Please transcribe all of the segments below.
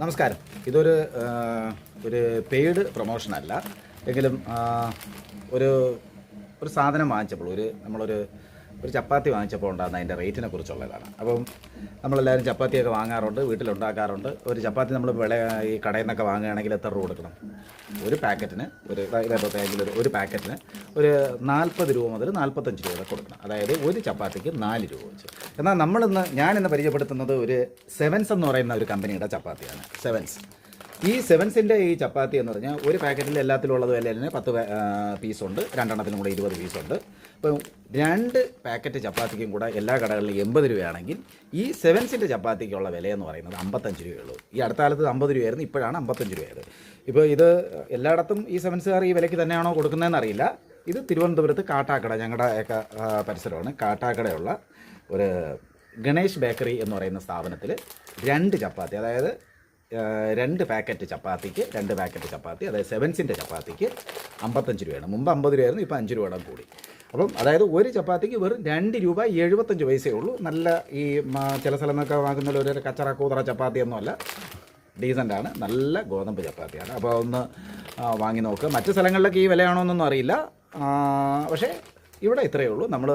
നമസ്കാരം. ഇതൊരു ഒരു പെയ്ഡ് പ്രൊമോഷൻ അല്ല. എങ്കിലും ഒരു ഒരു സാധനം വാങ്ങിച്ചപ്പോൾ ഒരു നമ്മളൊരു ഒരു ചപ്പാത്തി വാങ്ങിച്ചപ്പോൾ ഉണ്ടാകുന്ന അതിന്റെ റേറ്റിനെ കുറിച്ചുള്ളതാണ്. അപ്പം നമ്മളെല്ലാവരും ചപ്പാത്തിയൊക്കെ വാങ്ങാറുണ്ട് വീട്ടിലുണ്ടാക്കാറുണ്ട്. ഒരു ചപ്പാത്തി നമ്മൾ വില ഈ കടയിൽ നിന്നൊക്കെ വാങ്ങുകയാണെങ്കിൽ എത്ര രൂപ കൊടുക്കണം? ഒരു പാക്കറ്റിന് ഒരു ഇതേപോലത്തെ ഒരു ഒരു പാക്കറ്റിന് ഒരു നാൽപ്പത് രൂപ മുതൽ നാൽപ്പത്തഞ്ച് രൂപ വരെ കൊടുക്കണം. അതായത് ഒരു ചപ്പാത്തിക്ക് നാല് രൂപ വെച്ച്. എന്നാൽ നമ്മളിന്ന് ഞാനിന്ന് പരിചയപ്പെടുത്തുന്നത് ഒരു സെവൻസ് എന്ന് പറയുന്ന ഒരു കമ്പനിയുടെ ചപ്പാത്തിയാണ്. സെവൻസ് ഈ സെവൻസിന്റെ ഈ ചപ്പാത്തി എന്ന് പറഞ്ഞാൽ ഒരു പാക്കറ്റിൽ എല്ലാത്തിലും ഉള്ളത് വില തന്നെ പത്ത് പീസുണ്ട് രണ്ടെണ്ണത്തിനും കൂടെ ഇരുപത് പീസുണ്ട് ഇപ്പം രണ്ട് പാക്കറ്റ് ചപ്പാത്തിക്കും കൂടെ എല്ലാ കടകളിലും എൺപത് രൂപയാണെങ്കിൽ ഈ സെവൻസിന്റെ ചപ്പാത്തിക്കുള്ള വില എന്ന് പറയുന്നത് അമ്പത്തഞ്ച് രൂപയുള്ളൂ ഈ അടുത്ത കാലത്ത് അമ്പത് രൂപയായിരുന്നു ഇപ്പോഴാണ് അമ്പത്തഞ്ച് രൂപയായത്. ഇപ്പോൾ ഇത് എല്ലായിടത്തും ഈ സെവൻസുകാർ ഈ വിലയ്ക്ക് തന്നെയാണോ കൊടുക്കുന്നതെന്ന് അറിയില്ല ഇത് തിരുവനന്തപുരത്ത് കാട്ടാക്കട ഞങ്ങളുടെ ഒക്കെ പരിസരമാണ്. കാട്ടാക്കടയുള്ള ഒരു ഗണേഷ് ബേക്കറി എന്ന് പറയുന്ന സ്ഥാപനത്തിൽ രണ്ട് ചപ്പാത്തി അതായത് രണ്ട് പാക്കറ്റ് ചപ്പാത്തിക്ക് രണ്ട് പാക്കറ്റ് ചപ്പാത്തി അതായത് സെവൻസിന്റെ ചപ്പാത്തിക്ക് അമ്പത്തഞ്ച് രൂപയാണ്. മുമ്പ് അമ്പത് രൂപയായിരുന്നു ഇപ്പോൾ അഞ്ച് രൂപയുടെ കൂടി. അപ്പം അതായത് ഒരു ചപ്പാത്തിക്ക് വെറും രണ്ട് രൂപ എഴുപത്തഞ്ച് പൈസയേ ഉള്ളൂ. നല്ല ഈ ചില സ്ഥലങ്ങളൊക്കെ വാങ്ങുന്ന ഒരു കച്ചറ കൂതറ ചപ്പാത്തി ഒന്നുമല്ല ഡീസന്റാണ് നല്ല ഗോതമ്പ് ചപ്പാത്തിയാണ്. അപ്പോൾ ഒന്ന് വാങ്ങി നോക്കുക മറ്റ് സ്ഥലങ്ങളിലൊക്കെ ഈ വിലയാണോ എന്നൊന്നും അറിയില്ല. പക്ഷേ ഇവിടെ ഇത്രയേ ഉള്ളൂ. നമ്മൾ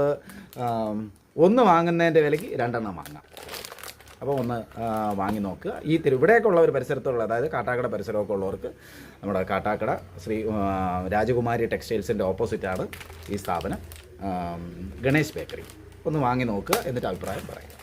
ഒന്ന് വാങ്ങുന്നതിന്റെ വിലയ്ക്ക് രണ്ടെണ്ണം വാങ്ങാം. അപ്പോൾ ഒന്ന് വാങ്ങി നോക്കുക. ഈ തിരു ഇവിടെയൊക്കെ ഒരു പരിസരത്തുള്ള അതായത് കാട്ടാക്കട പരിസരമൊക്കെ ഉള്ളവർക്ക് നമ്മുടെ കാട്ടാക്കട ശ്രീ രാജകുമാരി ടെക്സ്റ്റൈൽസിന്റെ ഓപ്പോസിറ്റാണ് ഈ സ്ഥാപനം. ഗണേശ് ബേക്കറി. ഒന്ന് വാങ്ങി നോക്കുക എന്നിട്ട് അഭിപ്രായം പറയുക